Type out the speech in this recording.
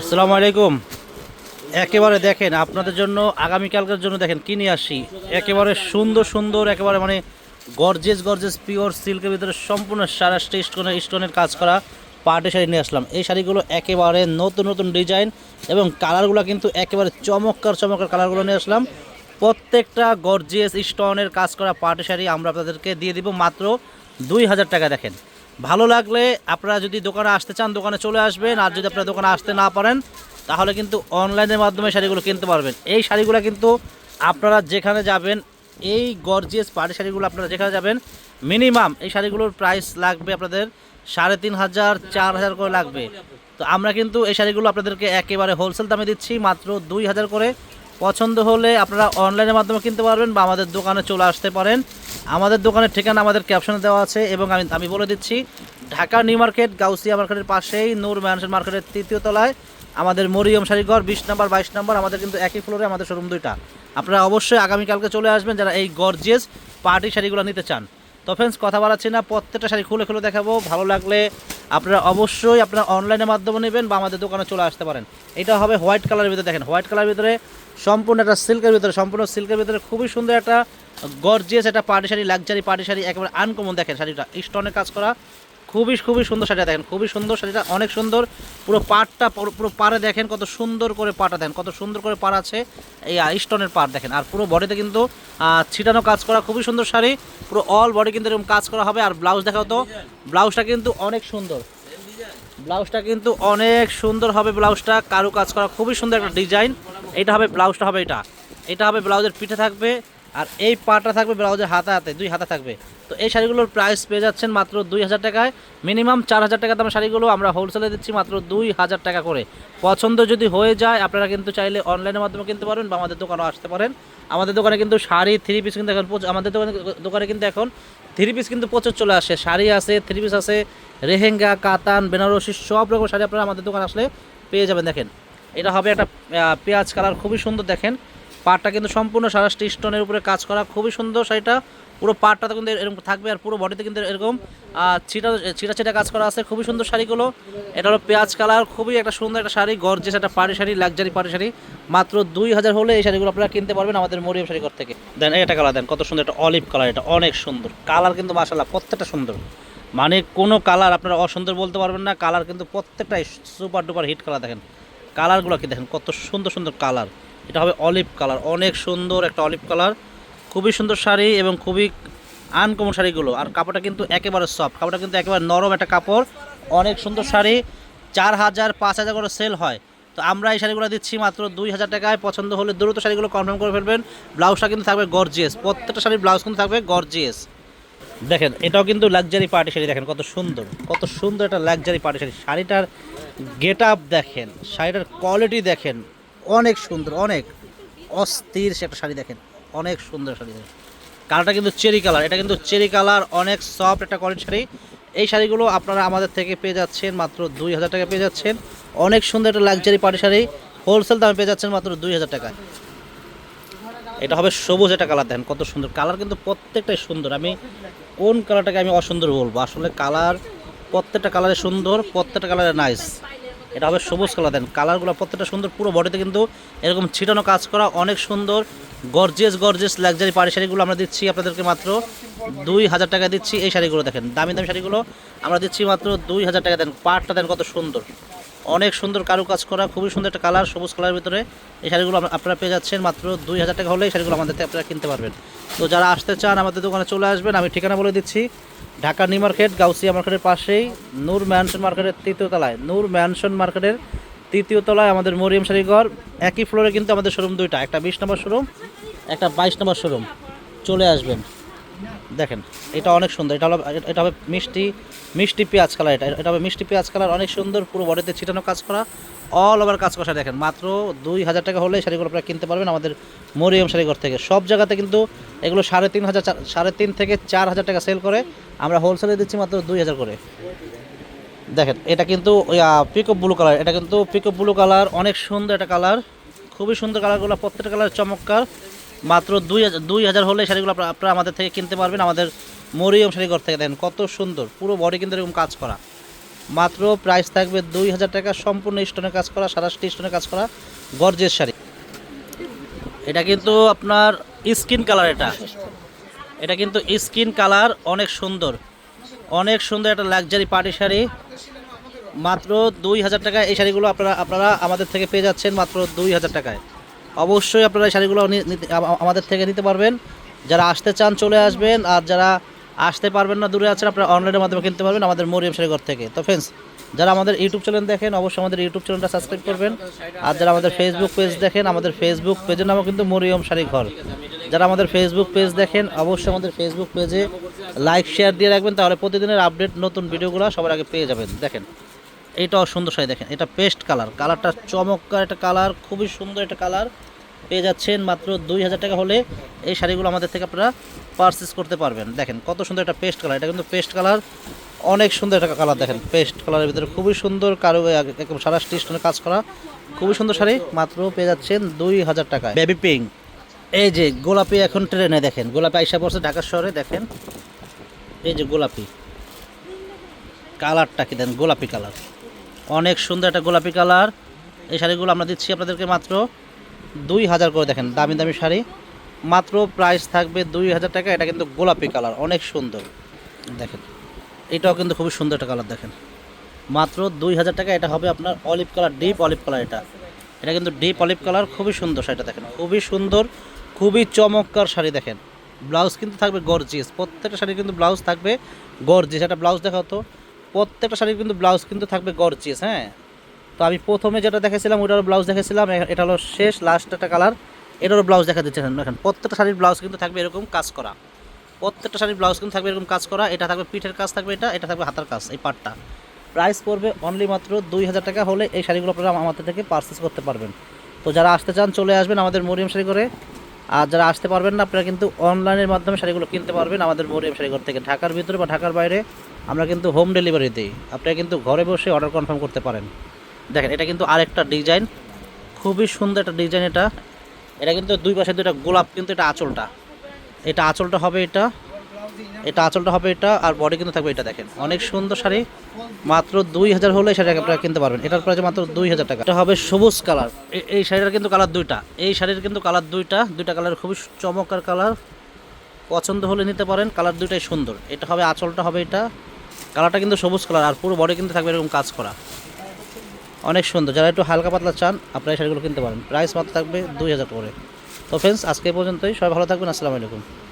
আসসালামু আলাইকুম। একেবারে দেখেন, আপনাদের জন্য, আগামীকালকের জন্য দেখেন, কি নিয়ে আসি একেবারে সুন্দর সুন্দর, একেবারে মানে গর্জেস গর্জেস পিওর সিল্কের ভিতরে সম্পূর্ণ সারা স্টোনের স্টোনের কাজ করা পার্টি শাড়ি নিয়ে আসলাম। এই শাড়িগুলো একেবারে নতুন নতুন ডিজাইন এবং কালারগুলো কিন্তু একেবারে চমৎকার চমৎকার কালারগুলো নিয়ে আসলাম। প্রত্যেকটা গর্জিয়াস স্টোনের কাজ করা পার্টি শাড়ি আমরা আপনাদেরকে দিয়ে দিব মাত্র দুই হাজার টাকা দেখেন। ভালো লাগলে আপনারা যদি দোকানে আসতে চান, দোকানে চলে আসবেন। আর যদি আপনারা দোকানে আসতে না পারেন, তাহলে কিন্তু অনলাইনের মাধ্যমে শাড়িগুলো কিনতে পারবেন। এই শাড়িগুলো কিন্তু আপনারা যেখানে যাবেন, এই গর্জিয়াস পাড়ি শাড়িগুলো আপনারা যেখানে যাবেন মিনিমাম এই শাড়িগুলোর প্রাইস লাগবে আপনাদের সাড়ে তিন হাজার, চার হাজার করে লাগবে। তো আমরা কিন্তু এই শাড়িগুলো আপনাদেরকে একেবারে হোলসেল দামে দিচ্ছি, মাত্র দুই হাজার করে। পছন্দ হলে আপনারা অনলাইনের মাধ্যমে কিনতে পারবেন বা আমাদের দোকানে চলে আসতে পারেন। আমাদের দোকানের ঠিকানা আমাদের ক্যাপশনে দেওয়া আছে এবং আমি আমি বলে দিচ্ছি, ঢাকা নিউ মার্কেট, গাউসিয়া মার্কেটের পাশেই নূর ম্যানশন মার্কেটের তৃতীয় তলায়। আমাদের মরিয়ম শাড়িঘর, বিশ নাম্বার, বাইশ নাম্বার, আমাদের কিন্তু একই ফ্লোরে আমাদের শোরুম দুইটা। আপনারা অবশ্যই আগামীকালকে চলে আসবেন যারা এই গর্জিয়াস পার্টি শাড়িগুলো নিতে চান। তো ফ্রেন্ডস কথা বলাচ্ছি না, প্রত্যেকটা শাড়ি খুলে খুলে দেখাবো। ভালো লাগলে আপনারা অবশ্যই আপনারা অনলাইনের মাধ্যমে নেবেন বা আমাদের দোকানে চলে আসতে পারেন। এটা হবে হোয়াইট কালারের ভিতরে দেখেন হোয়াইট কালারের ভিতরে সম্পূর্ণ একটা সিল্কের ভিতরে, সম্পূর্ণ সিল্কের ভিতরে খুবই সুন্দর একটা গর্জিয়াস একটা party sari luxury party sari, একেবারে আনকমন দেখেন শাড়িটা। স্টোনে কাজ করা খুবই খুবই সুন্দর শাড়িটা দেখেন, খুবই সুন্দর শাড়িটা, অনেক সুন্দর। পুরো পাটটা পুরো পুরো পাড়ে দেখেন কত সুন্দর করে পাটা দেখেন, কত সুন্দর করে পাড় আছে এই স্টোনের পাড় দেখেন। আর পুরো বডিতে কিন্তু ছিটানো কাজ করা খুবই সুন্দর শাড়ি, পুরো অল বডি কিন্তু এরকম কাজ করা হবে। আর ব্লাউজ দেখাও তো ব্লাউজটা কিন্তু অনেক সুন্দর। ব্লাউজটা কিন্তু অনেক সুন্দর হবে ব্লাউজটা কারু কাজ করা খুবই সুন্দর একটা ডিজাইন এটা হবে ব্লাউজটা হবে এটা। এটা হবে ব্লাউজের পিঠে থাকবে আর এই পাটা থাকবে ব্লাউজের হাতে হাতে, দুই হাতে থাকবে। তো এই শাড়িগুলোর প্রাইস পেয়ে যাচ্ছেন মাত্র দুই হাজার টাকায়। মিনিমাম চার হাজার টাকা দামের শাড়িগুলো আমরা হোলসেলে দিচ্ছি মাত্র দুই হাজার টাকা করে। পছন্দ যদি হয়ে যায়, আপনারা কিন্তু চাইলে অনলাইনের মাধ্যমে কিনতে পারবেন বা আমাদের দোকানেও আসতে পারেন। আমাদের দোকানে কিন্তু শাড়ি থ্রি পিস কিন্তু এখন আমাদের দোকানে দোকানে কিন্তু এখন থ্রি পিস কিন্তু প্রচুর চলে আসে। শাড়ি আছে থ্রি পিস আছে, রেহেঙ্গা, কাতান, বেনারসি সব রকম শাড়ি আপনারা আমাদের দোকানে আসলে পেয়ে যাবেন। দেখেন, এটা হবে একটা পেঁয়াজ কালার খুবই সুন্দর, দেখেন। পাটটা কিন্তু সম্পূর্ণ সারা স্টোনের উপরে কাজ করা, খুবই সুন্দর শাড়িটা। পুরো পাটটা কিন্তু এরকম থাকবে আর পুরো বডিতে কিন্তু এরকম ছিটা ছিটা ছিটা কাজ করা আছে, খুবই সুন্দর শাড়িগুলো। এটা হলো পেঁয়াজ কালার, খুবই একটা সুন্দর একটা শাড়ি গর্জেস একটা পাড়ি শাড়ি লাক্সারি পাড়ি শাড়ি। মাত্র দুই হাজার হলে এই শাড়িগুলো আপনারা কিনতে পারবেন আমাদের মরিয়ম শাড়িঘর থেকে। দেন এটা কালার দেন কত সুন্দর একটা অলিভ কালার এটা অনেক সুন্দর। কালার কিন্তু মাসাল্লাহ প্রত্যেকটা সুন্দর। মানে কোনো কালার আপনারা অসুন্দর বলতে পারবেন না কালার কিন্তু প্রত্যেকটাই সুপার ডুপার হিট কালার দেখেন। কালারগুলো কি দেখেন, কত সুন্দর সুন্দর কালার এটা হবে অলিভ কালার। অনেক সুন্দর একটা অলিভ কালার। খুবই সুন্দর শাড়ি এবং খুবই আনকমন শাড়িগুলো। আর কাপড়টা কিন্তু একেবারে সফট কাপড়টা কিন্তু একেবারে নরম একটা কাপড়। অনেক সুন্দর শাড়ি। চার হাজার, পাঁচ হাজার করে সেল হয়। তো আমরা এই শাড়িগুলো দিচ্ছি মাত্র দুই হাজার টাকায়। পছন্দ হলে দ্রুত শাড়িগুলো কনফার্ম করে ফেলবেন। ব্লাউজটা কিন্তু থাকবে গর্জিয়াস প্রত্যেকটা শাড়ির ব্লাউজ কিন্তু থাকবে গর্জিয়াস দেখেন, এটাও কিন্তু লাক্সারি পার্টি শাড়ি। দেখেন কত সুন্দর। কত সুন্দর একটা লাক্সারি পার্টি শাড়ি। শাড়িটার গেট আপ দেখেন। শাড়িটার কোয়ালিটি দেখেন। অনেক সুন্দর, অনেক অস্থির সে একটা শাড়ি দেখেন, অনেক সুন্দর শাড়ি দেখেন। কালারটা কিন্তু চেরি কালার, এটা কিন্তু চেরি কালার, অনেক সফট একটা কোয়ালিটি শাড়ি। এই শাড়িগুলো আপনারা আমাদের থেকে পেয়ে যাচ্ছেন মাত্র দুই হাজার টাকা পেয়ে যাচ্ছেন। অনেক সুন্দর একটা লাক্সারি পার্টি শাড়ি হোলসেল দামে পেয়ে যাচ্ছেন মাত্র দুই হাজার টাকায়। এটা হবে সবুজ একটা কালার দেখেন কত সুন্দর। কালার কিন্তু প্রত্যেকটাই সুন্দর। আমি কোন কালারটাকে আমি অসুন্দর বলব? আসলে কালার প্রত্যেকটা কালারে সুন্দর, প্রত্যেকটা কালারে নাইস এটা হবে সবুজ কালার। দেন কালারগুলো প্রত্যেকটা সুন্দর পুরো বডিতে কিন্তু এরকম ছিটানো কাজ করা অনেক সুন্দর গর্জিয়াস গর্জিয়াস লাক্সারি পাড়ি শাড়িগুলো আমরা দিচ্ছি আপনাদেরকে মাত্র দুই হাজার টাকা দিচ্ছি এই শাড়িগুলো দেখেন। দামি দামি শাড়িগুলো আমরা দিচ্ছি মাত্র দুই হাজার টাকা দেন পাটটা দেন কত সুন্দর। অনেক সুন্দর কারুকাজ করা খুবই সুন্দর একটা কালার সবুজ কালারের ভিতরে এই শাড়িগুলো আপ- আপনারা পেয়ে যাচ্ছেন মাত্র দুই হাজার টাকা হলে এই শাড়িগুলো আমাদের থেকে আপনারা কিনতে পারবেন। তো যারা আসতে চান আমাদের দোকানে চলে আসবেন আমি ঠিকানা বলে দিচ্ছি। ঢাকা নিউ মার্কেট, গাউসিয়া মার্কেটের পাশেই নূর ম্যানশন মার্কেটের তৃতীয় তলায়। নূর ম্যানশন মার্কেটের তৃতীয় তলায় আমাদের মরিয়ম শাড়িঘর একই ফ্লোরে কিন্তু আমাদের শোরুম দুইটা, একটা বিশ নম্বর শোরুম একটা বাইশ নম্বর শোরুম চলে আসবেন। দেখেন, এটা অনেক সুন্দর, এটা হলো, এটা হবে মিষ্টি মিষ্টি পেঁয়াজ কালার এটা এটা হবে মিষ্টি পেঁয়াজ কালার, অনেক সুন্দর, পুরো বডিতে ছিটানো কাজ করা অল ওভার কাজ করা দেখেন, মাত্র দুই হাজার টাকা হলে শাড়িগুলো আপনারা কিনতে পারবেন আমাদের মরিয়ম শাড়িঘর থেকে। সব জায়গাতে কিন্তু এগুলো সাড়ে তিন হাজার সাড়ে তিন থেকে চার হাজার টাকা সেল করে, আমরা হোলসেলে দিচ্ছি মাত্র দুই হাজার করে। দেখেন, এটা কিন্তু পিকআপ ব্লু কালার এটা কিন্তু পিকআপ ব্লু কালার অনেক সুন্দর একটা কালার খুবই সুন্দর কালারগুলো প্রত্যেকটা কালার চমৎকার। মাত্র দুই দুই হাজার হলে শাড়িগুলো আপনারা- আমাদের থেকে কিনতে পারবেন, আমাদের মরিয়ম শাড়িঘর থেকে দেখেন কত সুন্দর, পুরো বডি কিন্তু এরকম কাজ করা। মাত্র প্রাইস থাকবে দুই হাজার টাকা, সম্পূর্ণ স্টোনে কাজ করা সারাশটি স্টোনে কাজ করা গর্জের শাড়ি। এটা কিন্তু আপনার স্কিন কালার এটা। এটা কিন্তু স্কিন কালার অনেক সুন্দর। অনেক সুন্দর একটা লাক্সারি পার্টি শাড়ি। মাত্র দুই হাজার টাকা এই শাড়িগুলো আপনারা আপনারা আমাদের থেকে পেয়ে যাচ্ছেন মাত্র দুই হাজার টাকায়। অবশ্যই আপনারা এই শাড়িগুলো আমাদের থেকে নিতে পারবেন। যারা আসতে চান চলে আসবেন, আর যারা আসতে পারবেন না, দূরে আছেন, আপনারা অনলাইনের মাধ্যমে কিনতে পারবেন আমাদের মরিয়ম শাড়িঘর থেকে। তো ফ্রেন্ডস যারা আমাদের ইউটিউব চ্যানেল দেখেন, অবশ্যই আমাদের ইউটিউব চ্যানেলটা সাবস্ক্রাইব করবেন। আর যারা আমাদের ফেসবুক পেজ দেখেন, আমাদের ফেসবুক পেজের নামও কিন্তু মরিয়ম শাড়িঘর যারা আমাদের ফেসবুক পেজ দেখেন, অবশ্যই আমাদের ফেসবুক পেজে লাইক শেয়ার দিয়ে রাখবেন, তাহলে প্রতিদিনের আপডেট নতুন ভিডিওগুলো সবার আগে পেয়ে যাবেন। দেখেন। এইটাও সুন্দর শাড়ি দেখেন এটা পেস্ট কালার। কালারটা চমৎকার একটা কালার খুবই সুন্দর একটা কালার। পেয়ে যাচ্ছেন মাত্র দুই হাজার টাকা হলে এই শাড়িগুলো আমাদের থেকে আপনারা পারচেস করতে পারবেন। দেখেন কত সুন্দর একটা পেস্ট কালার এটা কিন্তু পেস্ট কালার অনেক সুন্দর একটা কালার দেখেন। পেস্ট কালারের ভিতরে খুবই সুন্দর কারও একদম সারা স্টেশনে কাজ করা খুবই সুন্দর শাড়ি মাত্র পেয়ে যাচ্ছেন দুই হাজার টাকায়। বেবি পিঙ্ক এই যে গোলাপি এখন ট্রেনে দেখেন গোলাপি আইসা পড়ছে ঢাকা শহরে দেখেন। এই যে গোলাপি। কালারটা কি দেন গোলাপি কালার। অনেক সুন্দর একটা গোলাপি কালার। এই শাড়িগুলো আমরা দিচ্ছি আপনাদেরকে মাত্র দুই হাজার করে। দেখেন, দামি দামি শাড়ি। মাত্র প্রাইস থাকবে দুই হাজার টাকা। এটা কিন্তু গোলাপি কালার, অনেক সুন্দর। দেখেন, এটাও কিন্তু খুবই সুন্দর একটা কালার, দেখেন। মাত্র দুই হাজার টাকা। এটা হবে আপনার olive colour deep olive colour এটা। এটা কিন্তু ডিপ অলিভ কালার খুবই সুন্দর শাড়িটা, দেখেন। খুবই সুন্দর, খুবই চমৎকার শাড়ি, দেখেন। ব্লাউজ কিন্তু থাকবে গর্জিয়াস প্রত্যেকটা শাড়ি কিন্তু ব্লাউজ থাকবে গর্জিয়াস একটা ব্লাউজ দেখা হতো প্রত্যেকটা শাড়ির কিন্তু ব্লাউজ কিন্তু থাকবে গর্জিয়াস হ্যাঁ? তো আমি প্রথমে যেটা দেখেছিলাম ওটারও ব্লাউজ দেখেছিলাম এটা হলো শেষ লাস্ট একটা কালার এটারও ব্লাউজ দেখা দিচ্ছে দেখেন, প্রত্যেকটা শাড়ির ব্লাউজ কিন্তু থাকবে এরকম কাজ করা। প্রত্যেকটা শাড়ির ব্লাউজ কিন্তু থাকবে এরকম কাজ করা। এটা থাকবে পিঠের কাজ থাকবে এটা এটা থাকবে হাতার কাজ, এই পার্টটা প্রাইস পড়বে অনলি মাত্র দুই হাজার টাকা হলে এই শাড়িগুলো আপনারা আমাদের থেকে পারচেস করতে পারবেন। তো যারা আসতে চান, চলে আসবেন আমাদের মরিয়ম শাড়ি করে আর যারা আসতে পারবেন না, আপনারা কিন্তু অনলাইনের মাধ্যমে শাড়িগুলো কিনতে পারবেন আমাদের মরিয়ম শাড়িঘর থেকে। ঢাকার ভিতরে বা ঢাকার বাইরে আমরা কিন্তু হোম ডেলিভারি দিই। আপনারা কিন্তু ঘরে বসে অর্ডার কনফার্ম করতে পারেন। দেখেন, এটা কিন্তু আরেকটা ডিজাইন খুবই সুন্দর একটা ডিজাইন এটা। এটা কিন্তু দুই পাশে দুইটা গোলাপ, কিন্তু এটা আঁচলটা। এটা আঁচলটা হবে এটা। এটা আঁচলটা হবে এটা, আর বডি কিন্তু থাকবে এটা, দেখেন। অনেক সুন্দর শাড়ি। মাত্র দুই হাজার হলে শাড়ি আপনারা কিনতে পারবেন। এটার প্রাইস মাত্র দুই হাজার টাকা। এটা হবে সবুজ কালার এই শাড়িটার কিন্তু কালার দুইটা। এই শাড়ির কিন্তু কালার দুইটা। দুইটা কালার খুবই চমৎকার কালার পছন্দ হলে নিতে পারেন। কালার দুইটাই সুন্দর। এটা হবে, আঁচলটা হবে এটা। কালারটা কিন্তু সবুজ কালার, আর পুরো বডি কিন্তু থাকবে এরকম কাজ করা। অনেক সুন্দর। যারা একটু হালকা পাতলা চান, আপনারা এই শাড়িগুলো কিনতে পারেন। প্রাইস মাত্র থাকবে দুই হাজার করে। তো ফ্রেন্ডস আজকে পর্যন্তই। সবাই ভালো থাকবেন। আসসালামু আলাইকুম।